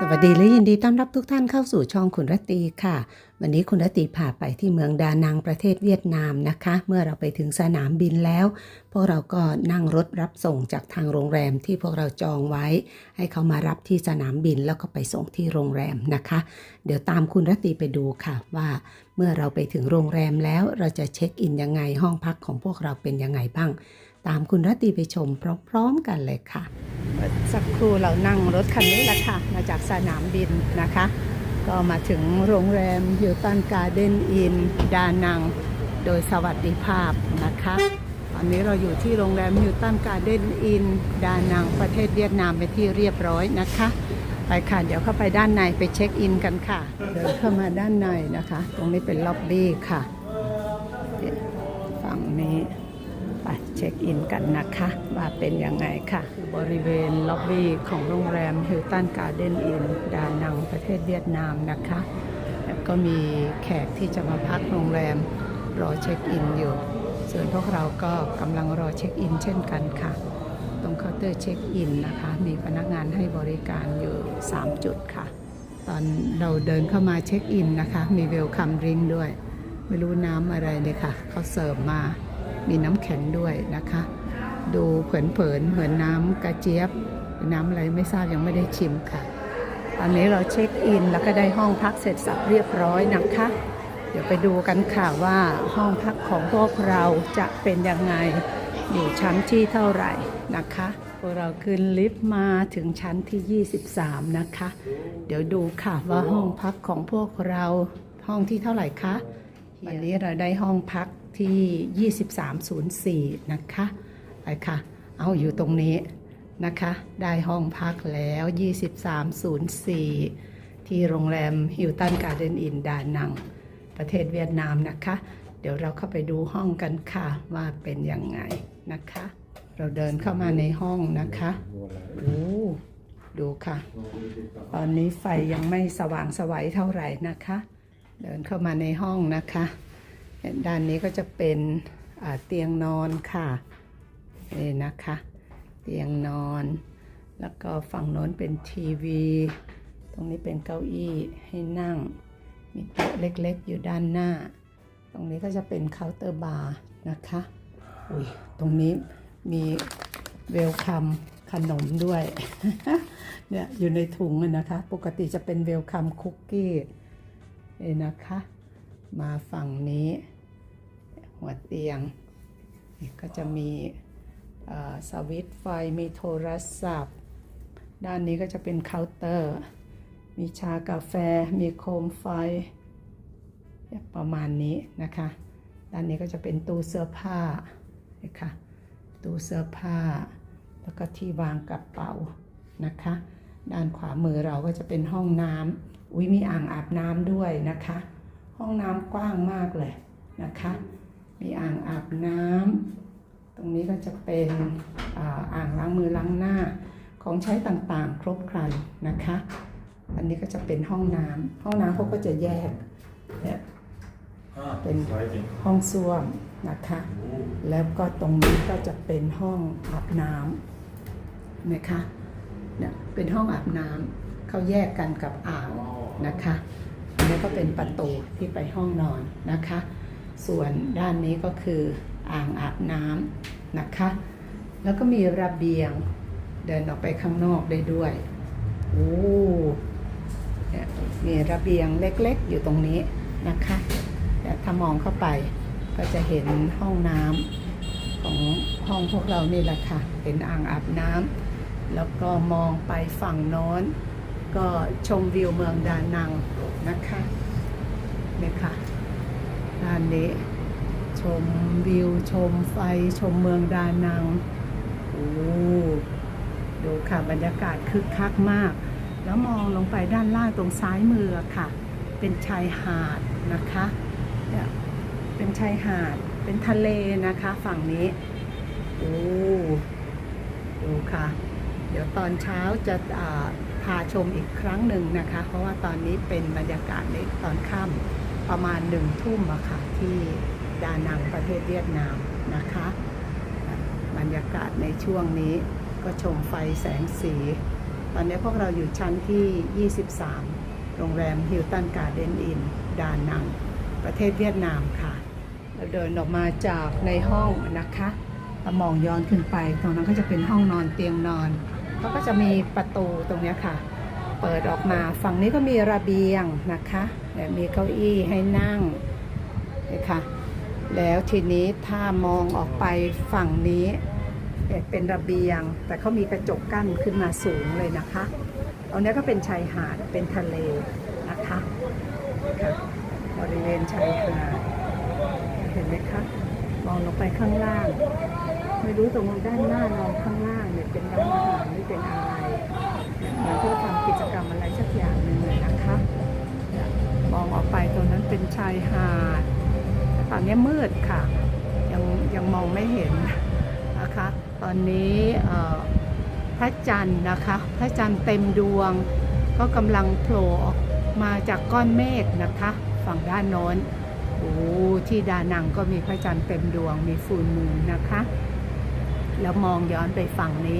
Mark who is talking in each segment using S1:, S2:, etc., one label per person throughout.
S1: สวัสดีและยินดีต้อนรับทุกท่านเข้าสู่ช่องคุณรตีค่ะ วันนี้คุณรตีพาไปที่เมืองดานังประเทศเวียดนามนะคะ เมื่อเราไปถึงสนามบินแล้ว พวกเราก็นั่งรถรับส่งจากทางโรงแรมที่พวกเราจองไว้ ให้เขามารับที่สนามบินแล้วก็ไปส่งที่โรงแรมนะคะ เดี๋ยวตามคุณรตีไปดูค่ะ ว่าเมื่อเราไปถึงโรงแรมแล้วเราจะเช็คอินยังไงห้องพักของพวกเราเป็นยังไงบ้าง ตามคุณรตีไปชมพร้อม ๆ กันเลยค่ะ สักครู่เรานั่งรถคันนี้แหละค่ะ มาจากสนามบินนะคะ ก็มาถึงโรงแรมฮิลตันการ์เดนอินดานัง โดยสวัสดิภาพนะคะ ตอนนี้เราอยู่ที่โรงแรมฮิลตันการ์เดนอินดานัง ประเทศเวียดนามเป็นที่เรียบร้อยนะคะไปค่ะ เดี๋ยวเข้าไปด้านในไปเช็คอินกันค่ะ เดินเข้ามาด้านในนะคะ ตรงนี้เป็นล็อบบี้ค่ะ เช็คอินกันนะคะ ว่าเป็นยังไงค่ะบริเวณล็อบบี้ของโรงแรมฮิลตันการ์เดนอินดานังประเทศเวียดนามนะคะแล้วก็มีแขกที่จะมาพักโรงแรมรอเช็คอินอยู่ ส่วนพวกเราก็กำลังรอเช็คอินเช่นกันค่ะ ตรงเคาน์เตอร์เช็คอินนะคะ มีพนักงานให้บริการอยู่ 3 จุดค่ะ ตอนเราเดินเข้ามาเช็คอินนะคะ มีเวลคัมริงด้วย ไม่รู้น้ำอะไรเลยค่ะ เขาเสิร์ฟมา มีน้ำแข็งด้วยนะคะ ดูเผินๆเหมือนน้ำกระเจี๊ยบ น้ำอะไรไม่ทราบยังไม่ได้ชิมค่ะ ตอนนี้เราเช็คอินแล้วก็ได้ห้องพักเสร็จสับเรียบร้อยนะคะ เดี๋ยวไปดูกันค่ะว่าห้องพักของพวกเราจะเป็นยังไงอยู่ชั้นที่เท่าไหร่นะคะพวกเราขึ้นลิฟต์มาถึงชั้นที่ 23 นะคะ เดี๋ยวดูค่ะว่าห้องพักของพวกเราห้องที่เท่าไหร่คะวันนี้เราได้ห้องพัก ที่ 2304 นะคะไปค่ะเอาอยู่ตรงนี้นะคะ ได้ห้องพักแล้ว 2304 ที่โรงแรมฮิลตันการ์เดนอินดานัง ประเทศเวียดนามนะคะ เดี๋ยวเราเข้าไปดูห้องกันค่ะว่าเป็นยังไงนะคะ เราเดินเข้ามาในห้องนะคะโอ้ดูค่ะ ตอนนี้ไฟยังไม่สว่างสวัยเท่าไหร่นะคะ เดินเข้ามาในห้องนะคะ ด้านนี้ก็จะเป็นเตียงนอนค่ะนี่นะคะ เตียงนอน แล้วก็ฝั่งโน้นเป็นทีวี ตรงนี้เป็นเก้าอี้ให้นั่ง มีโต๊ะเล็กๆ อยู่ด้านหน้า ตรงนี้ก็จะเป็นเคาน์เตอร์บาร์นะคะอุ้ยตรงนี้มีเวลคัมขนมด้วย เนี่ยอยู่ในถุงนะคะ ปกติจะเป็นเวลคัมคุกกี้นี่นะคะ มาฝั่งนี้ หัวเตียง ก็จะมีสวิตไฟมีโทรศัพท์ ด้านนี้ก็จะเป็นเคาน์เตอร์ มีชากาแฟ มีโคมไฟ ประมาณนี้นะคะ ด้านนี้ก็จะเป็นตู้เสื้อผ้านะคะตู้เสื้อผ้า แล้วก็ที่วางกระเป๋านะคะ ด้านขวามือเราก็จะเป็นห้องน้ำอุ้ยมีอ่างอาบน้ำด้วยนะคะ ห้องน้ำกว้างมากเลยนะคะ มีอ่างอาบน้ำตรงนี้ก็จะเป็นอาอ่างล้างมือล้างหน้าของใช้ต่างๆ ครบครันนะคะ อันนี้ก็จะเป็นห้องน้ำห้องน้ำเขาก็จะแยกเนี่ยเป็นห้องส้วมนะคะ แล้วก็ตรงนี้ก็จะเป็นห้องอาบน้ำนะคะเนี่ยเป็นห้องอาบน้ำเขาแยกกันกับอ่างนะคะอั นี้ก็เป็นประตูที่ไปห้องนอนนะคะ ส่วนด้านนี้ก็คืออ่างอาบน้ำนะคะ แล้วก็มีระเบียงเดินออกไปข้างนอกได้ด้วยโอ้เนี่ยมีระเบียงเล็กๆ อยู่ตรงนี้นะคะแต่ถ้ามองเข้าไปก็จะเห็นห้องน้ำของห้องพวกเรานี่แหละค่ะเป็นอ่างอาบน้ำแล้วก็มองไปฝั่งโน้น ก็ชมวิวเมืองดานังนะคะเนี่ยค่ะด้านนี้ ชมวิวชมไฟชมเมืองดานังโอ้ดูค่ะบรรยากาศคึกคักมาก แล้วมองลงไปด้านล่างตรงซ้ายมือค่ะ เป็นชายหาดนะคะเนี่ยเป็นชายหาดเป็นทะเลนะคะ ฝั่งนี้โอ้ดูค่ะ เดี๋ยวตอนเช้าจะอ่า พาชมอีกครั้งหนึ่งนะคะ เพราะว่าตอนนี้เป็นบรรยากาศในตอนค่ำประมาณหนึ่งทุ่มอะค่ะที่ดานังประเทศเวียดนามนะคะ บรรยากาศในช่วงนี้ก็ชมไฟแสงสี ตอนนี้พวกเราอยู่ชั้นที่ 23 โรงแรมฮิลตันการ์เดนอินดานัง ประเทศเวียดนามค่ะ เราเดินออกมาจากในห้องนะคะมองย้อนขึ้นไป ตรงนั้นก็จะเป็นห้องนอนเตียงนอน เขาก็จะมีประตูตรงนี้ค่ะ เปิดออกมาฝั่งนี้ก็มีระเบียงนะคะและมีเก้าอี้ให้นั่งนะคะแล้วทีนี้ถ้ามองออกไปฝั่งนี้เป็นระเบียง แต่เขามีกระจกกั้นขึ้นมาสูงเลยนะคะตรงนี้ก็เป็นชายหาดเป็นทะเลนะคะค่ะบริเวณชายหาดเห็นไหมคะมองลงไปข้างล่าง ไม่รู้ตรงด้านหน้าเราข้างล่าง เป็นร้านอาหารหรือเป็นอะไรเนี่ยเหมือนเพื่อทำกิจกรรมอะไรสักอย่างหนึ่งเลยนะคะมองออกไปตรงนั้นเป็นชายหาดต่ตอนนี้มืดค่ะ ยังยังมองไม่เห็นนะคะ ตอนนี้พระจันทร์นะคะ พระจันทร์เต็มดวง ก็กำลังโผล่ออกมาจากก้อนเมฆนะคะ ฝั่งด้านโน้นโอ้ที่ดานังก็มีพระจันทร์เต็มดวงมีฟูลมูนนะคะ แล้วมองย้อนไปฝั่งนี้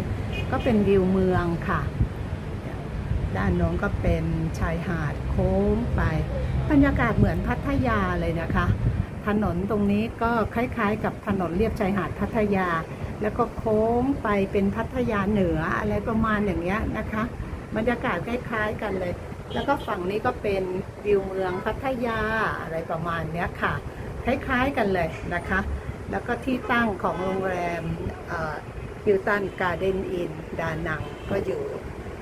S1: ก็เป็นวิวเมืองค่ะ ด้านโน้นก็เป็นชายหาดโค้งไป บรรยากาศเหมือนพัทยาเลยนะคะ ถนนตรงนี้ก็คล้ายๆ กับถนนเลียบชายหาดพัทยา แล้วก็โค้งไปเป็นพัทยาเหนืออะไรประมาณอย่างเงี้ยนะคะ บรรยากาศคล้ายๆกันเลย แล้วก็ฝั่งนี้ก็เป็นวิวเมืองพัทยาอะไรประมาณเนี้ยค่ะ คล้ายๆกันเลยนะคะ แล้วก็ที่ตั้งของโรงแรมฮิลตันการ์เดนอินดานัง ก็อยู่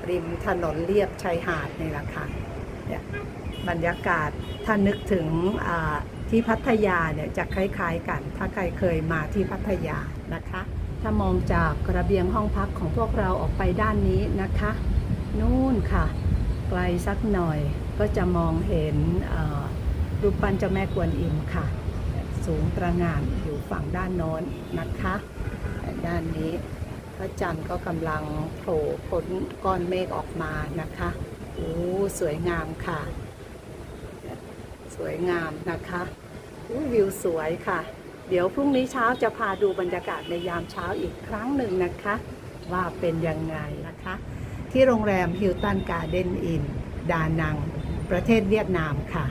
S1: ริมถนนเลียบชายหาดนี่แหละค่ะเนี่ยบรรยากาศถ้านึกถึงที่พัทยาเนี่ยจะคล้ายๆกัน ถ้าใครเคยมาที่พัทยานะคะ ถ้ามองจากระเบียงห้องพักของพวกเราออกไปด้านนี้นะคะ นู่นค่ะ ไกลสักหน่อยก็จะมองเห็นรูปปั้นเจ้าแม่กวนอิมค่ะ สูงตระหง่าน ฝั่งด้านโน้นนะคะ ด้านนี้พระจันทร์ก็กำลังโผล่พ้นก้อนเมฆออกมานะคะโอ้สวยงามค่ะ สวยงามนะคะวิวสวยค่ะ เดี๋ยวพรุ่งนี้เช้าจะพาดูบรรยากาศในยามเช้าอีกครั้งหนึ่งนะคะ ว่าเป็นยังไงนะคะ ที่โรงแรมฮิลตันการ์เดนอิน ดานัง ประเทศเวียดนามค่ะ